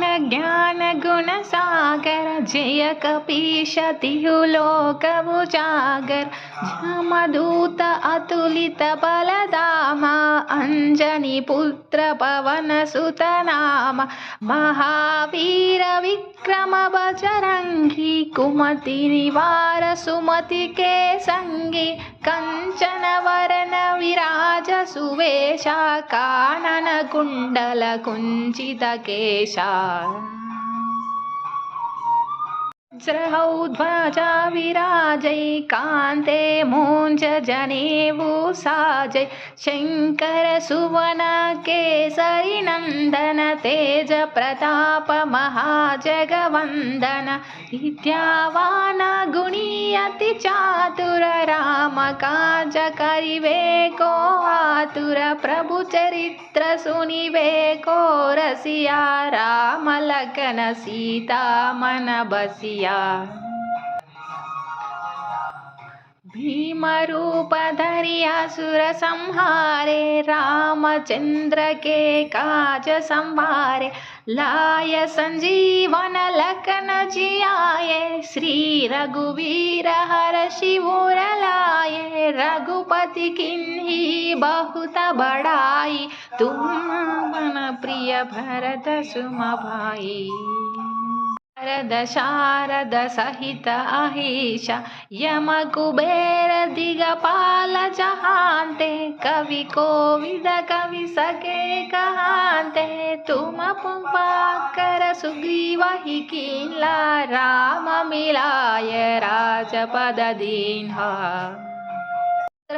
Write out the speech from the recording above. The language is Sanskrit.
ध्यान ज्ञान गुणसागर जय कपीशतिहुलोकमुजागर जमदूत अतुलित बलदामा अञ्जनिपुत्र पवनसुतनाम महावीर विक्रम बजरङ्गी कुमति निवार सुमति के सङ्गी कञ्चन वरन केशा विराजै कान्ते मोञ्च जनेवु साजै शङ्कर सुवन केसरि नन्दन तेज प्रताप महाजगवन्दन विद्यावान गुणी अति प्रभु चरित्र सुनिवे को रसिया राम लगन सीता मन बसिया। भीमरूप धरिया सुर संहारे रामचंद्र के काज संभारे लाय संजीवन लखन श्री रघुवीर हर लाए किन्ही बहुत बड़ाई। तुम मन प्रिय भरत सुम भाई शारद शारद सहित अहिष, यम कुबेर दिगपाल जहान्ते। कवि कोविद, कवि सके कहांते तुम पुपाकर सुग्रीव हि किला राम मिलाय राजपद दीन्हा।